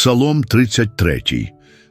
Псалом 33.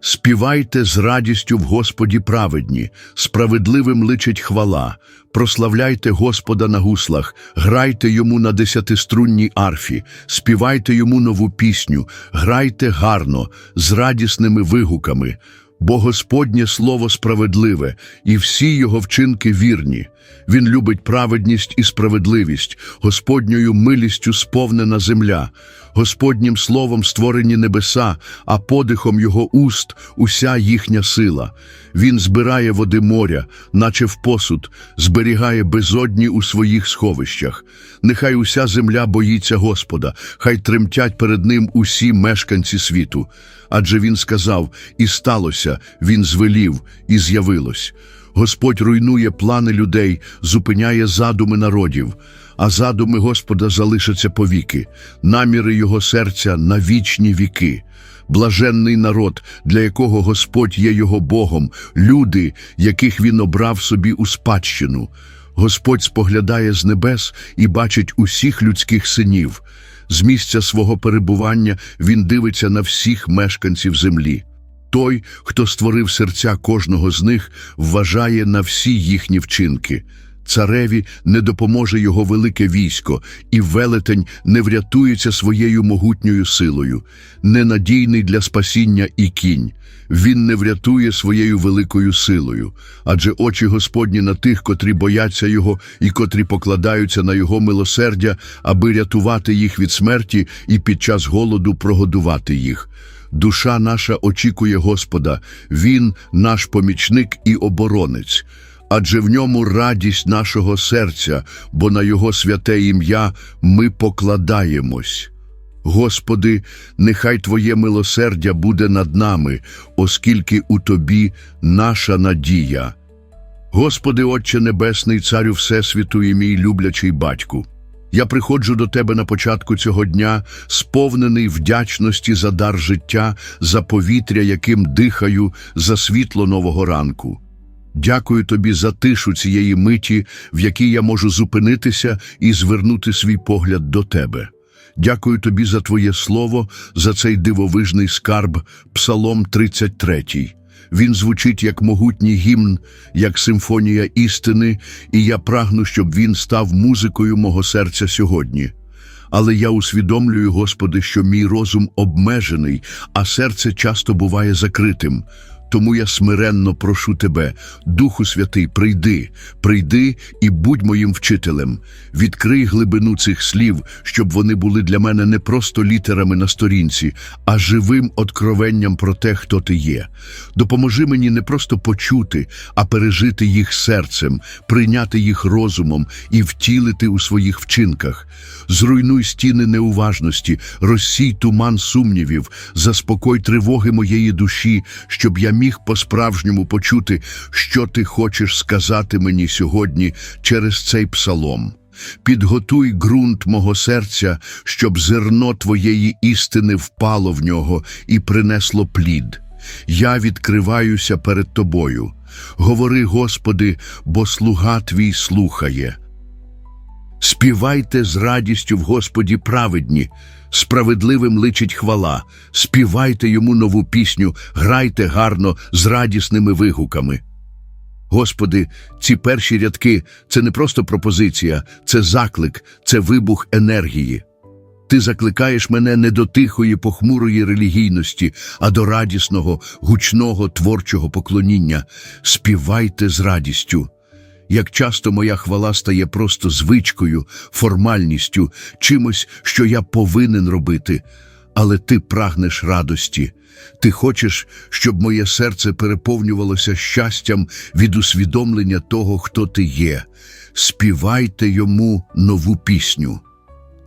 Співайте з радістю в Господі праведні, справедливим личить хвала, прославляйте Господа на гуслах, грайте йому на десятиструнній арфі, співайте йому нову пісню, грайте гарно, з радісними вигуками. Бо Господнє слово справедливе, і всі його вчинки вірні. Він любить праведність і справедливість, Господньою милістю сповнена земля, Господнім словом створені небеса, а подихом його уст уся їхня сила. Він збирає води моря, наче в посуд, зберігає безодні у своїх сховищах. Нехай уся земля боїться Господа, хай тремтять перед ним усі мешканці світу. Адже він сказав, і сталося, він звелів, і з'явилось. Господь руйнує плани людей, зупиняє задуми народів, а задуми Господа залишаться повіки, наміри його серця на вічні віки. Блаженний народ, для якого Господь є його Богом, люди, яких він обрав собі у спадщину. Господь споглядає з небес і бачить усіх людських синів. З місця свого перебування він дивиться на всіх мешканців землі. Той, хто створив серця кожного з них, вважає на всі їхні вчинки. Цареві не допоможе його велике військо, і велетень не врятується своєю могутньою силою. Ненадійний для спасіння і кінь. Він не врятує своєю великою силою, адже очі Господні на тих, котрі бояться його і котрі покладаються на його милосердя, аби рятувати їх від смерті і під час голоду прогодувати їх. Душа наша очікує Господа, Він наш помічник і оборонець. Адже в ньому радість нашого серця, бо на Його святе ім'я ми покладаємось. Господи, нехай Твоє милосердя буде над нами, оскільки у Тобі наша надія. Господи, Отче Небесний, Царю Всесвіту і мій люблячий батьку. Я приходжу до Тебе на початку цього дня, сповнений вдячності за дар життя, за повітря, яким дихаю, за світло нового ранку. Дякую тобі за тишу цієї миті, в якій я можу зупинитися і звернути свій погляд до тебе. Дякую тобі за твоє слово, за цей дивовижний скарб, Псалом 33. Він звучить як могутній гімн, як симфонія істини, і я прагну, щоб він став музикою мого серця сьогодні. Але я усвідомлюю, Господи, що мій розум обмежений, а серце часто буває закритим. Тому я смиренно прошу тебе, Духу Святий, прийди, прийди і будь моїм вчителем. Відкрий глибину цих слів, щоб вони були для мене не просто літерами на сторінці, а живим откровенням про те, хто ти є. Допоможи мені не просто почути, а пережити їх серцем, прийняти їх розумом і втілити у своїх вчинках. Зруйнуй стіни неуважності, розсій туман сумнівів, заспокой тривоги моєї душі, щоб я міг по-справжньому почути, що ти хочеш сказати мені сьогодні через цей псалом. Підготуй ґрунт мого серця, щоб зерно твоєї істини впало в нього і принесло плід. Я відкриваюся перед тобою. Говори, Господи, бо слуга твій слухає. Співайте з радістю в Господі праведні, справедливим личить хвала, співайте йому нову пісню, грайте гарно з радісними вигуками. Господи, ці перші рядки це не просто пропозиція, це заклик, це вибух енергії. Ти закликаєш мене не до тихої, похмурої релігійності, а до радісного, гучного творчого поклоніння. Співайте з радістю. Як часто моя хвала стає просто звичкою, формальністю, чимось, що я повинен робити, але ти прагнеш радості. Ти хочеш, щоб моє серце переповнювалося щастям від усвідомлення того, хто ти є. Співайте йому нову пісню.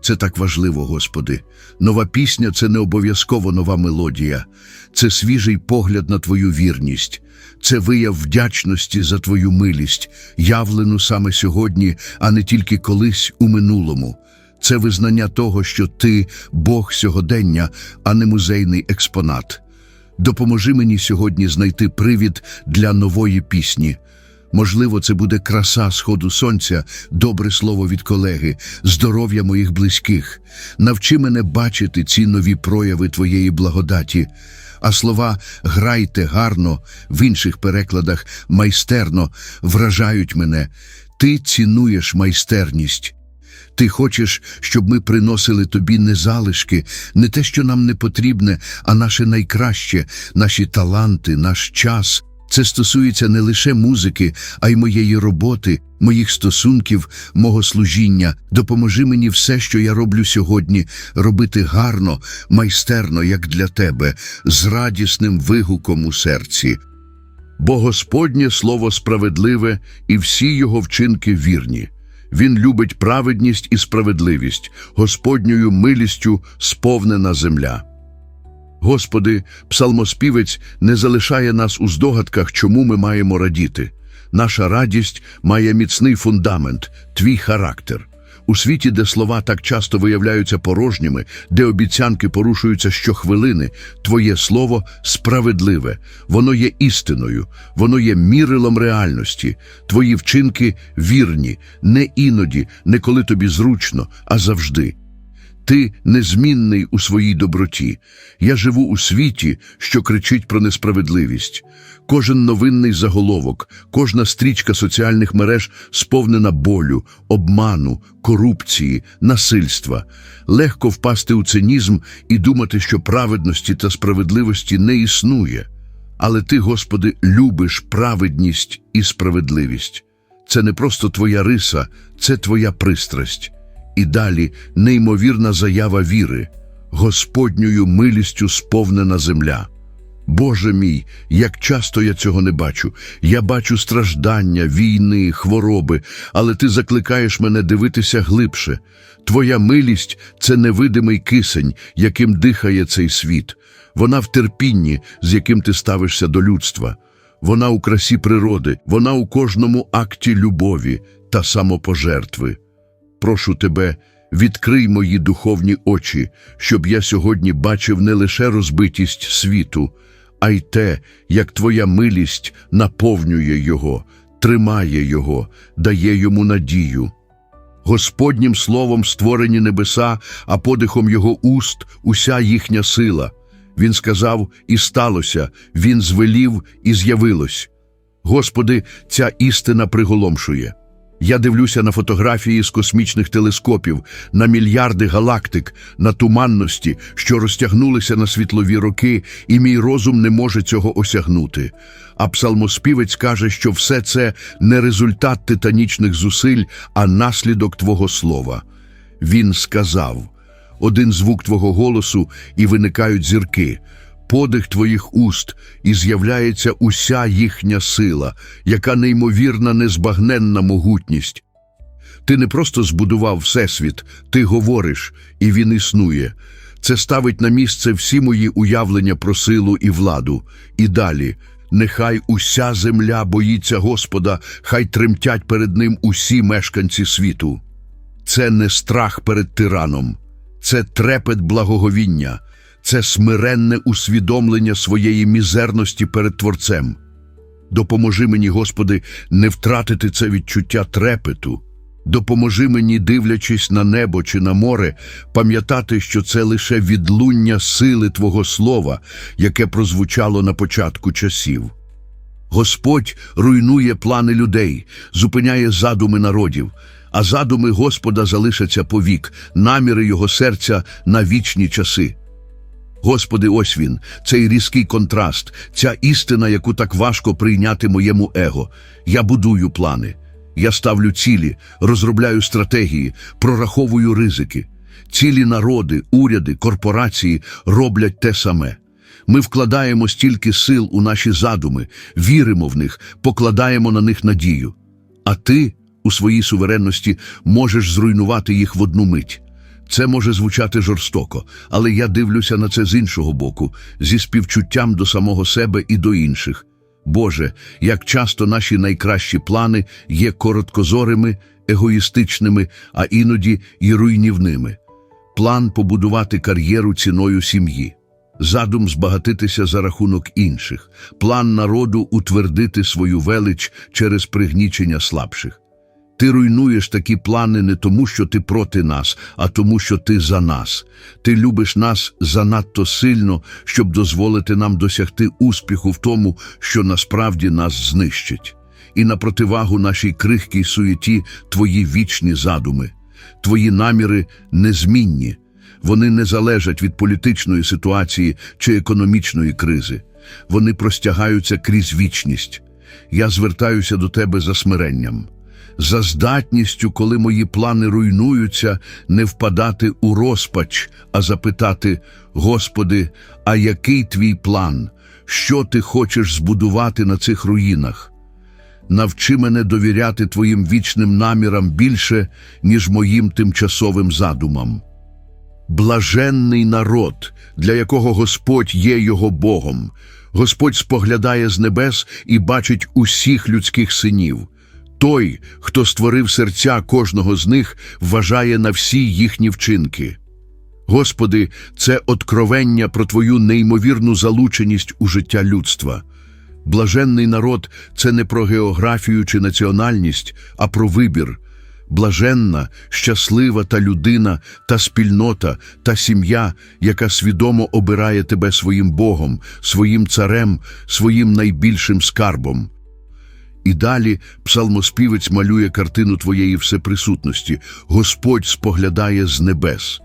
Це так важливо, Господи. Нова пісня це не обов'язково нова мелодія, це свіжий погляд на Твою вірність, це вияв вдячності за Твою милість, явлену саме сьогодні, а не тільки колись у минулому. Це визнання того, що Ти Бог сьогодення, а не музейний експонат. Допоможи мені сьогодні знайти привід для нової пісні. Можливо, це буде краса сходу сонця, добре слово від колеги, здоров'я моїх близьких. Навчи мене бачити ці нові прояви Твоєї благодаті. А слова грайте гарно в інших перекладах майстерно вражають мене. Ти цінуєш майстерність. Ти хочеш, щоб ми приносили тобі не залишки, не те, що нам не потрібне, а наше найкраще, наші таланти, наш час. Це стосується не лише музики, а й моєї роботи, моїх стосунків, мого служіння. Допоможи мені все, що я роблю сьогодні, робити гарно, майстерно, як для тебе, з радісним вигуком у серці. Бо Господнє слово справедливе, і всі його вчинки вірні. Він любить праведність і справедливість, Господньою милістю сповнена земля. Господи, псалмоспівець не залишає нас у здогадках, чому ми маємо радіти. Наша радість має міцний фундамент, твій характер. У світі, де слова так часто виявляються порожніми, де обіцянки порушуються щохвилини, Твоє слово справедливе, воно є істиною, воно є мірилом реальності, Твої вчинки вірні, не іноді, не коли тобі зручно, а завжди. Ти незмінний у своїй доброті. Я живу у світі, що кричить про несправедливість. Кожен новинний заголовок, кожна стрічка соціальних мереж сповнена болю, обману, корупції, насильства. Легко впасти у цинізм і думати, що праведності та справедливості не існує. Але ти, Господи, любиш праведність і справедливість. Це не просто твоя риса, це твоя пристрасть. І далі неймовірна заява віри, Господньою милістю сповнена земля. Боже мій, як часто я цього не бачу. Я бачу страждання, війни, хвороби, але ти закликаєш мене дивитися глибше. Твоя милість це невидимий кисень, яким дихає цей світ. Вона в терпінні, з яким ти ставишся до людства. Вона у красі природи, вона у кожному акті любові та самопожертви. Прошу тебе, відкрий мої духовні очі, щоб я сьогодні бачив не лише розбитість світу, а й те, як твоя милість наповнює його, тримає його, дає йому надію. Господнім словом створені небеса, а подихом його уст уся їхня сила. Він сказав, і сталося, він звелів і з'явилось. Господи, ця істина приголомшує. Я дивлюся на фотографії з космічних телескопів, на мільярди галактик, на туманності, що розтягнулися на світлові роки, і мій розум не може цього осягнути. А псалмоспівець каже, що все це не результат титанічних зусиль, а наслідок Твого слова. Він сказав: один звук Твого голосу, і виникають зірки подих твоїх уст, і з'являється уся їхня сила, яка неймовірна незбагненна могутність. Ти не просто збудував Всесвіт, ти говориш, і він існує. Це ставить на місце всі мої уявлення про силу і владу. І далі. Нехай уся земля боїться Господа, хай тремтять перед ним усі мешканці світу. Це не страх перед тираном, це трепет благоговіння, це смиренне усвідомлення своєї мізерності перед Творцем. Допоможи мені, Господи, не втратити це відчуття трепету. Допоможи мені, дивлячись на небо чи на море, пам'ятати, що це лише відлуння сили Твого Слова, яке прозвучало на початку часів. Господь руйнує плани людей, зупиняє задуми народів, а задуми Господа залишаться повік, наміри Його серця на вічні часи. Господи, ось він, цей різкий контраст, ця істина, яку так важко прийняти моєму его. Я будую плани. Я ставлю цілі, розробляю стратегії, прораховую ризики. Цілі народи, уряди, корпорації роблять те саме. Ми вкладаємо стільки сил у наші задуми, віримо в них, покладаємо на них надію. А ти у своїй суверенності можеш зруйнувати їх в одну мить. Це може звучати жорстоко, але я дивлюся на це з іншого боку, зі співчуттям до самого себе і до інших. Боже, як часто наші найкращі плани є короткозорими, егоїстичними, а іноді й руйнівними. План побудувати кар'єру ціною сім'ї, задум збагатитися за рахунок інших, план народу утвердити свою велич через пригнічення слабших. Ти руйнуєш такі плани не тому, що ти проти нас, а тому, що ти за нас. Ти любиш нас занадто сильно, щоб дозволити нам досягти успіху в тому, що насправді нас знищить. І на противагу нашій крихкій суєті твої вічні задуми, твої наміри незмінні. Вони не залежать від політичної ситуації чи економічної кризи. Вони простягаються крізь вічність. Я звертаюся до тебе за смиренням за здатністю, коли мої плани руйнуються, не впадати у розпач, а запитати: Господи, а який твій план? Що ти хочеш збудувати на цих руїнах? Навчи мене довіряти твоїм вічним намірам більше, ніж моїм тимчасовим задумам. Блаженний народ, для якого Господь є його Богом. Господь споглядає з небес і бачить усіх людських синів. Той, хто створив серця кожного з них, вважає на всі їхні вчинки. Господи, це откровення про Твою неймовірну залученість у життя людства. Блаженний народ це не про географію чи національність, а про вибір. Блаженна, щаслива та людина, та спільнота, та сім'я, яка свідомо обирає тебе своїм Богом, своїм царем, своїм найбільшим скарбом. І далі псалмоспівець малює картину твоєї всеприсутності. Господь споглядає з небес.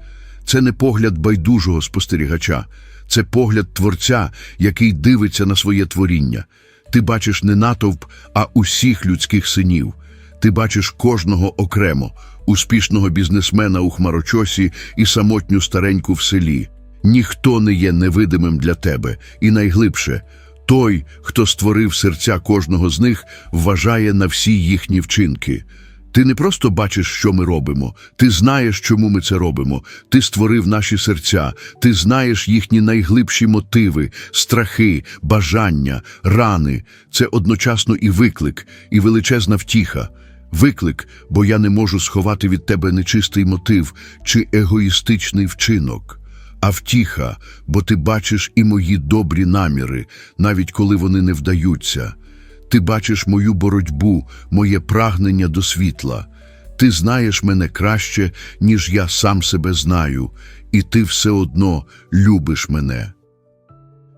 Це не погляд байдужого спостерігача, це погляд Творця, який дивиться на своє творіння. Ти бачиш не натовп, а усіх людських синів. Ти бачиш кожного окремо, успішного бізнесмена у хмарочосі і самотню стареньку в селі. Ніхто не є невидимим для тебе, і найглибше – той, хто створив серця кожного з них, вважає на всі їхні вчинки. Ти не просто бачиш, що ми робимо, ти знаєш, чому ми це робимо. Ти створив наші серця, ти знаєш їхні найглибші мотиви, страхи, бажання, рани. Це одночасно і виклик, і величезна втіха. Виклик, бо я не можу сховати від тебе нечистий мотив чи егоїстичний вчинок а втіха, бо ти бачиш і мої добрі наміри, навіть коли вони не вдаються. Ти бачиш мою боротьбу, моє прагнення до світла. Ти знаєш мене краще, ніж я сам себе знаю, і ти все одно любиш мене.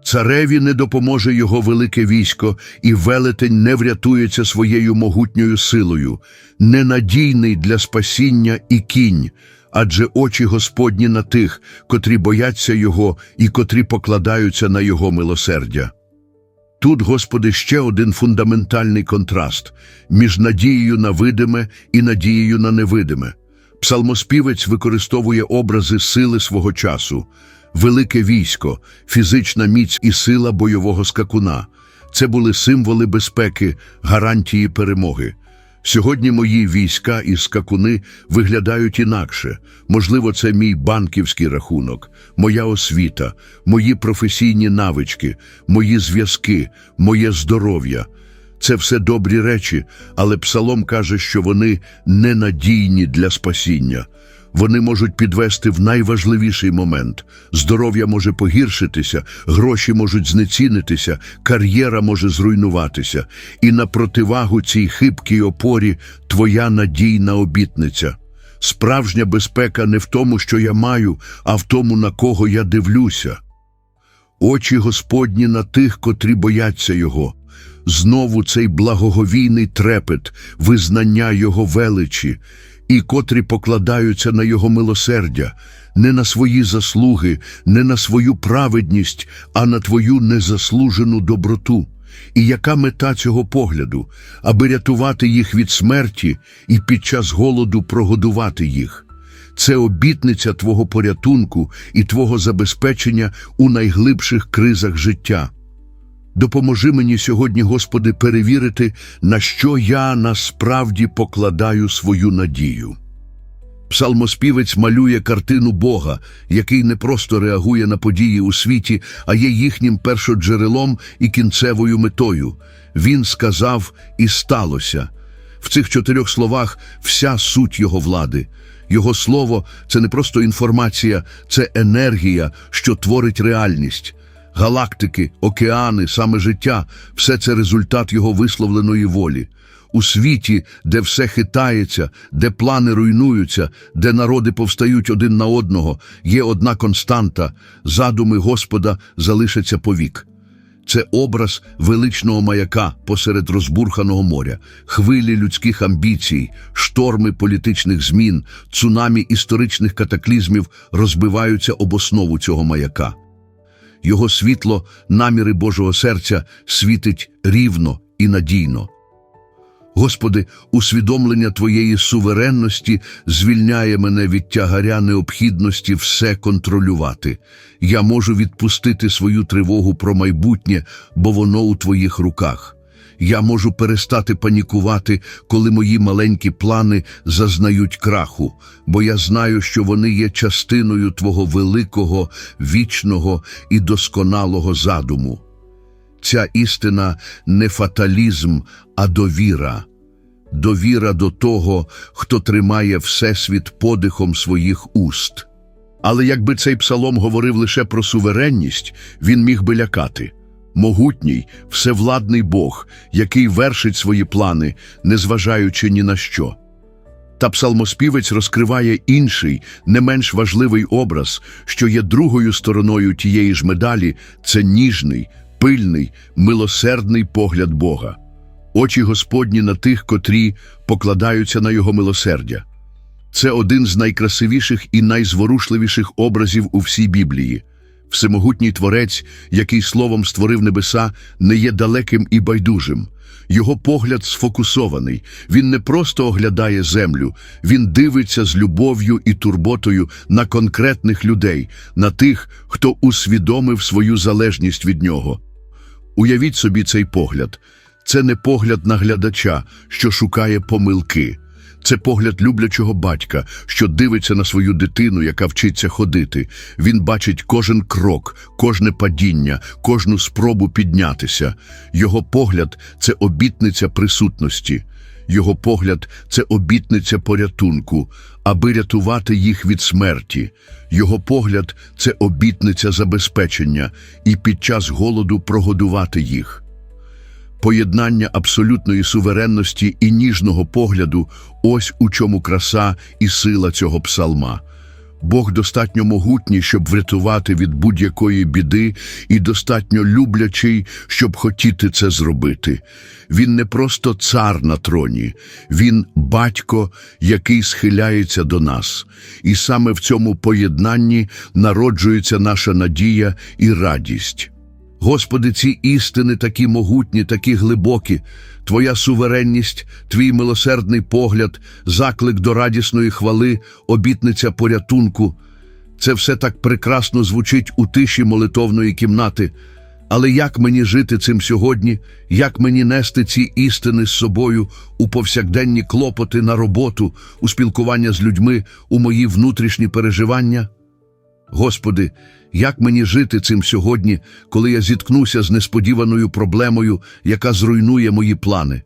Цареві не допоможе його велике військо, і велетень не врятується своєю могутньою силою, ненадійний для спасіння і кінь адже очі Господні на тих, котрі бояться Його і котрі покладаються на Його милосердя. Тут, Господи, ще один фундаментальний контраст між надією на видиме і надією на невидиме. Псалмоспівець використовує образи сили свого часу, велике військо, фізична міць і сила бойового скакуна. Це були символи безпеки, гарантії перемоги. Сьогодні мої війська і скакуни виглядають інакше. Можливо, це мій банківський рахунок, моя освіта, мої професійні навички, мої зв'язки, моє здоров'я. Це все добрі речі, але псалом каже, що вони ненадійні для спасіння. Вони можуть підвести в найважливіший момент. Здоров'я може погіршитися, гроші можуть знецінитися, кар'єра може зруйнуватися. І на противагу цій хибкій опорі твоя надійна обітниця. Справжня безпека не в тому, що я маю, а в тому, на кого я дивлюся. Очі Господні на тих, котрі бояться Його. Знову цей благоговійний трепет, визнання Його величі і котрі покладаються на Його милосердя, не на свої заслуги, не на свою праведність, а на твою незаслужену доброту. І яка мета цього погляду, аби рятувати їх від смерті і під час голоду прогодувати їх? Це обітниця Твого порятунку і Твого забезпечення у найглибших кризах життя. Допоможи мені сьогодні, Господи, перевірити, на що я насправді покладаю свою надію. Псалмоспівець малює картину Бога, який не просто реагує на події у світі, а є їхнім першоджерелом і кінцевою метою. Він сказав і сталося. В цих чотирьох словах вся суть його влади. Його слово це не просто інформація, це енергія, що творить реальність. Галактики, океани, саме життя все це результат його висловленої волі. У світі, де все хитається, де плани руйнуються, де народи повстають один на одного, є одна константа задуми Господа залишаться повік. Це образ величного маяка посеред розбурханого моря, хвилі людських амбіцій, шторми політичних змін, цунамі історичних катаклізмів розбиваються об основу цього маяка. Його світло, наміри Божого серця світить рівно і надійно. Господи, усвідомлення Твоєї суверенності звільняє мене від тягаря необхідності все контролювати. Я можу відпустити свою тривогу про майбутнє, бо воно у Твоїх руках. Я можу перестати панікувати, коли мої маленькі плани зазнають краху, бо я знаю, що вони є частиною Твого великого, вічного і досконалого задуму. Ця істина не фаталізм, а довіра. Довіра до того, хто тримає Всесвіт подихом своїх уст. Але якби цей псалом говорив лише про суверенність, він міг би лякати. Могутній, всевладний Бог, який вершить свої плани, незважаючи ні на що. Та псалмоспівець розкриває інший, не менш важливий образ, що є другою стороною тієї ж медалі це ніжний, пильний, милосердний погляд Бога. Очі Господні на тих, котрі покладаються на Його милосердя. Це один з найкрасивіших і найзворушливіших образів у всій Біблії. Всемогутній Творець, який словом створив небеса, не є далеким і байдужим. Його погляд сфокусований. Він не просто оглядає землю, він дивиться з любов'ю і турботою на конкретних людей, на тих, хто усвідомив свою залежність від нього. Уявіть собі цей погляд. Це не погляд наглядача, що шукає помилки. Це погляд люблячого батька, що дивиться на свою дитину, яка вчиться ходити. Він бачить кожен крок, кожне падіння, кожну спробу піднятися. Його погляд це обітниця присутності. Його погляд це обітниця порятунку, аби рятувати їх від смерті. Його погляд це обітниця забезпечення і під час голоду прогодувати їх. Поєднання абсолютної суверенності і ніжного погляду ось у чому краса і сила цього псалма. Бог достатньо могутній, щоб врятувати від будь-якої біди, і достатньо люблячий, щоб хотіти це зробити. Він не просто цар на троні, він батько, який схиляється до нас. І саме в цьому поєднанні народжується наша надія і радість. Господи, ці істини такі могутні, такі глибокі, Твоя суверенність, Твій милосердний погляд, заклик до радісної хвали, обітниця порятунку. Це все так прекрасно звучить у тиші молитовної кімнати. Але як мені жити цим сьогодні, як мені нести ці істини з собою у повсякденні клопоти на роботу, у спілкування з людьми, у мої внутрішні переживання? Господи, як мені жити цим сьогодні, коли я зіткнуся з несподіваною проблемою, яка зруйнує мої плани?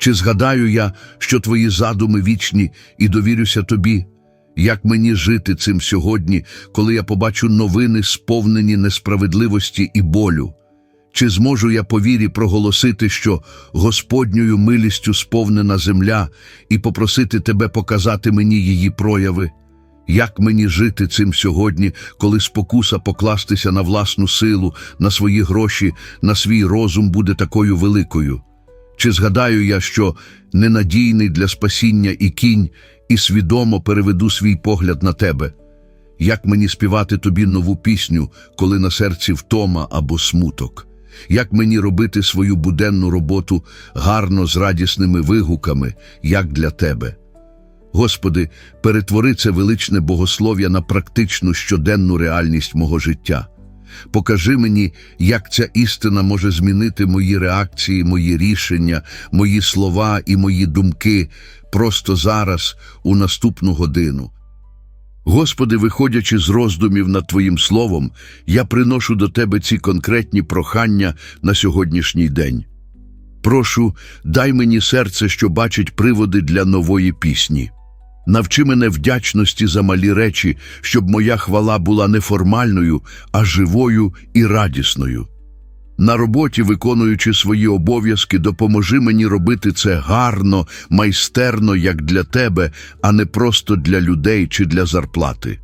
Чи згадаю я, що твої задуми вічні, і довірюся тобі? Як мені жити цим сьогодні, коли я побачу новини, сповнені несправедливості і болю? Чи зможу я по вірі проголосити, що Господньою милістю сповнена земля, і попросити тебе показати мені її прояви? Як мені жити цим сьогодні, коли спокуса покластися на власну силу, на свої гроші, на свій розум буде такою великою? Чи згадаю я, що ненадійний для спасіння і кінь, і свідомо переведу свій погляд на тебе? Як мені співати тобі нову пісню, коли на серці втома або смуток? Як мені робити свою буденну роботу гарно з радісними вигуками, як для тебе? Господи, перетвори це величне богослов'я на практичну щоденну реальність мого життя. Покажи мені, як ця істина може змінити мої реакції, мої рішення, мої слова і мої думки просто зараз, у наступну годину. Господи, виходячи з роздумів над Твоїм словом, я приношу до Тебе ці конкретні прохання на сьогоднішній день. Прошу, дай мені серце, що бачить приводи для нової пісні. Навчи мене вдячності за малі речі, щоб моя хвала була не формальною, а живою і радісною. На роботі, виконуючи свої обов'язки, допоможи мені робити це гарно, майстерно, як для тебе, а не просто для людей чи для зарплати.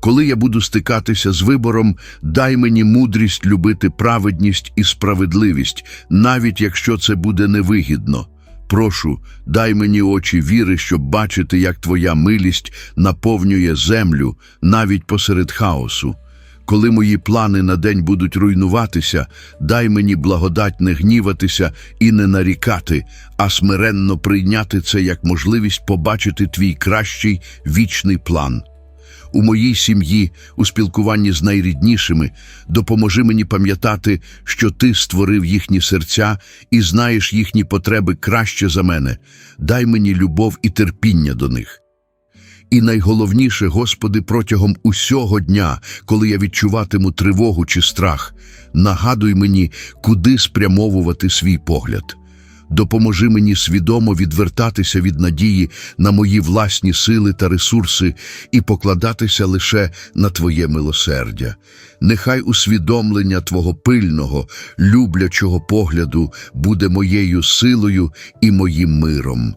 Коли я буду стикатися з вибором, дай мені мудрість любити праведність і справедливість, навіть якщо це буде невигідно. Прошу, дай мені очі віри, щоб бачити, як твоя милість наповнює землю навіть посеред хаосу. Коли мої плани на день будуть руйнуватися, дай мені благодать не гніватися і не нарікати, а смиренно прийняти це як можливість побачити твій кращий вічний план. У моїй сім'ї, у спілкуванні з найріднішими, допоможи мені пам'ятати, що ти створив їхні серця і знаєш їхні потреби краще за мене. Дай мені любов і терпіння до них. І найголовніше, Господи, протягом усього дня, коли я відчуватиму тривогу чи страх, нагадуй мені, куди спрямовувати свій погляд. Допоможи мені свідомо відвертатися від надії на мої власні сили та ресурси і покладатися лише на Твоє милосердя. Нехай усвідомлення Твого пильного, люблячого погляду буде моєю силою і моїм миром.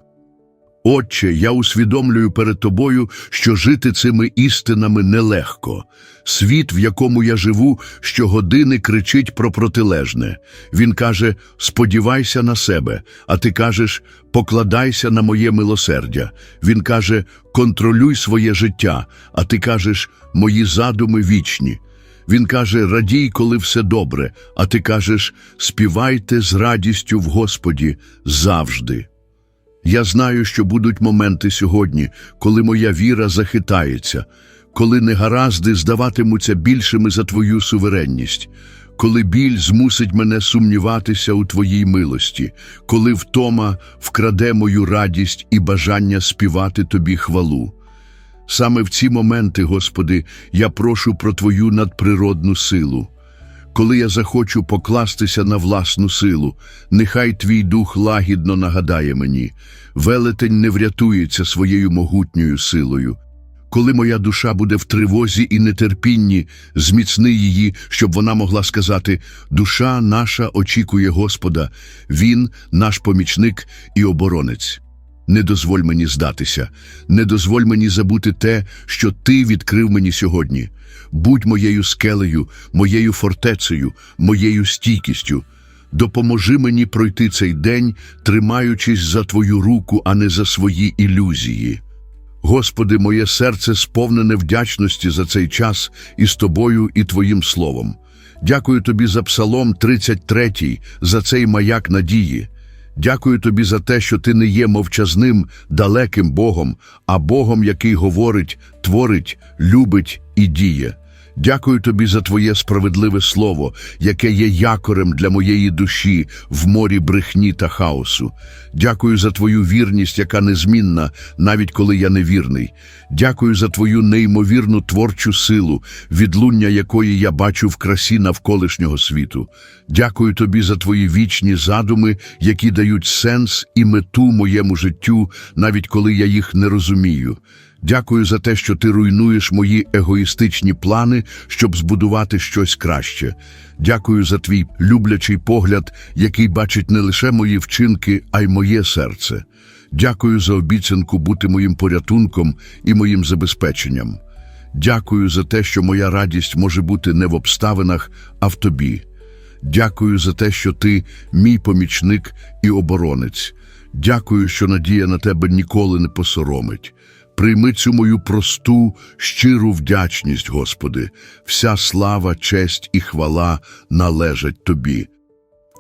Отче, я усвідомлюю перед тобою, що жити цими істинами нелегко. Світ, в якому я живу, щогодини кричить про протилежне. Він каже: сподівайся на себе, а ти кажеш, покладайся на моє милосердя. Він каже, контролюй своє життя, а ти кажеш, мої задуми вічні. Він каже, радій, коли все добре, а ти кажеш, співайте з радістю в Господі завжди. Я знаю, що будуть моменти сьогодні, коли моя віра захитається, коли негаразди здаватимуться більшими за твою суверенність, коли біль змусить мене сумніватися у твоїй милості, коли втома вкраде мою радість і бажання співати тобі хвалу. Саме в ці моменти, Господи, я прошу про Твою надприродну силу. Коли я захочу покластися на власну силу, нехай твій дух лагідно нагадає мені, велетень не врятується своєю могутньою силою. Коли моя душа буде в тривозі і нетерпінні, зміцни її, щоб вона могла сказати: душа наша очікує Господа, Він наш помічник і оборонець. Не дозволь мені здатися, не дозволь мені забути те, що ти відкрив мені сьогодні. Будь моєю скелею, моєю фортецею, моєю стійкістю. Допоможи мені пройти цей день, тримаючись за твою руку, а не за свої ілюзії. Господи, моє серце сповнене вдячності за цей час із тобою і Твоїм словом. Дякую тобі за Псалом 33, за цей маяк надії. Дякую тобі за те, що ти не є мовчазним, далеким Богом, а Богом, який говорить, творить, любить і діє. Дякую тобі за твоє справедливе слово, яке є якорем для моєї душі в морі брехні та хаосу. Дякую за твою вірність, яка незмінна, навіть коли я невірний. Дякую за твою неймовірну творчу силу, відлуння якої я бачу в красі навколишнього світу. Дякую тобі за твої вічні задуми, які дають сенс і мету моєму життю, навіть коли я їх не розумію. Дякую за те, що ти руйнуєш мої егоїстичні плани, щоб збудувати щось краще. Дякую за твій люблячий погляд, який бачить не лише мої вчинки, а й моє серце. Дякую за обіцянку бути моїм порятунком і моїм забезпеченням. Дякую за те, що моя радість може бути не в обставинах, а в тобі. Дякую за те, що ти мій помічник і оборонець. Дякую, що надія на тебе ніколи не посоромить. Прийми цю мою просту, щиру вдячність, Господи, вся слава, честь і хвала належать Тобі.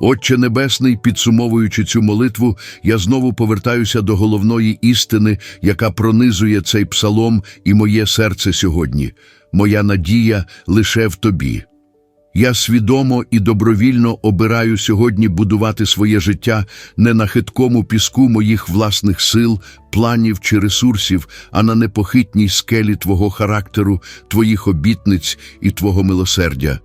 Отче Небесний, підсумовуючи цю молитву, я знову повертаюся до головної істини, яка пронизує цей псалом і моє серце сьогодні. Моя надія лише в Тобі. Я свідомо і добровільно обираю сьогодні будувати своє життя не на хиткому піску моїх власних сил, планів чи ресурсів, а на непохитній скелі Твого характеру, Твоїх обітниць і Твого милосердя.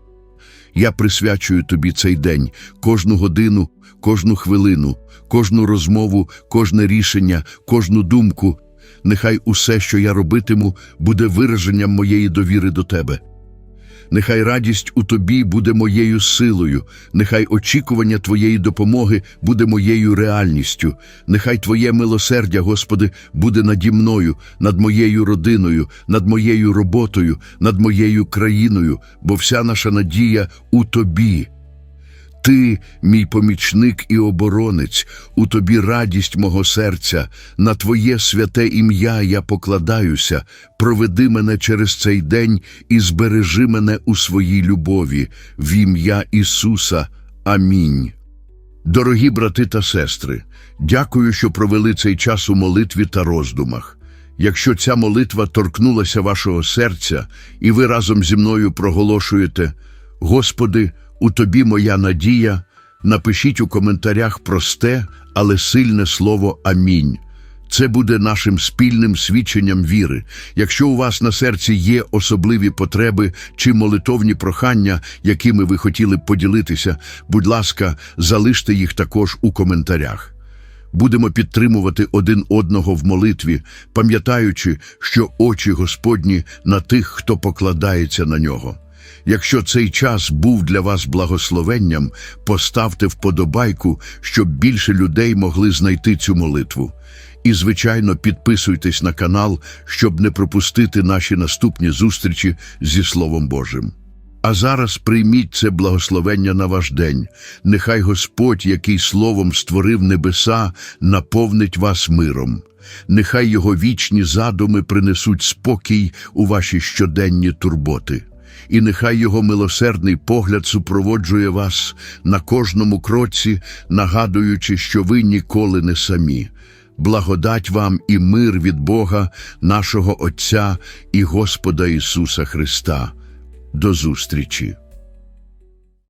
Я присвячую тобі цей день, кожну годину, кожну хвилину, кожну розмову, кожне рішення, кожну думку. Нехай усе, що я робитиму, буде вираженням моєї довіри до Тебе. Нехай радість у тобі буде моєю силою, нехай очікування Твоєї допомоги буде моєю реальністю, нехай Твоє милосердя, Господи, буде наді мною, над моєю родиною, над моєю роботою, над моєю країною, бо вся наша надія у Тобі. Ти, мій помічник і оборонець, у тобі радість мого серця, на Твоє святе ім'я я покладаюся, проведи мене через цей день і збережи мене у своїй любові, в ім'я Ісуса. Амінь. Дорогі брати та сестри, дякую, що провели цей час у молитві та роздумах. Якщо ця молитва торкнулася вашого серця, і ви разом зі мною проголошуєте Господи, у Тобі моя надія, напишіть у коментарях просте, але сильне слово Амінь. Це буде нашим спільним свідченням віри. Якщо у вас на серці є особливі потреби чи молитовні прохання, якими ви хотіли б поділитися, будь ласка, залиште їх також у коментарях. Будемо підтримувати один одного в молитві, пам'ятаючи, що очі Господні на тих, хто покладається на нього. Якщо цей час був для вас благословенням, поставте вподобайку, щоб більше людей могли знайти цю молитву. І, звичайно, підписуйтесь на канал, щоб не пропустити наші наступні зустрічі зі Словом Божим. А зараз прийміть це благословення на ваш день. Нехай Господь, який словом створив небеса, наповнить вас миром. Нехай його вічні задуми принесуть спокій у ваші щоденні турботи. І нехай його милосердний погляд супроводжує вас на кожному кроці, нагадуючи, що ви ніколи не самі. Благодать вам і мир від Бога, нашого Отця і Господа Ісуса Христа. До зустрічі!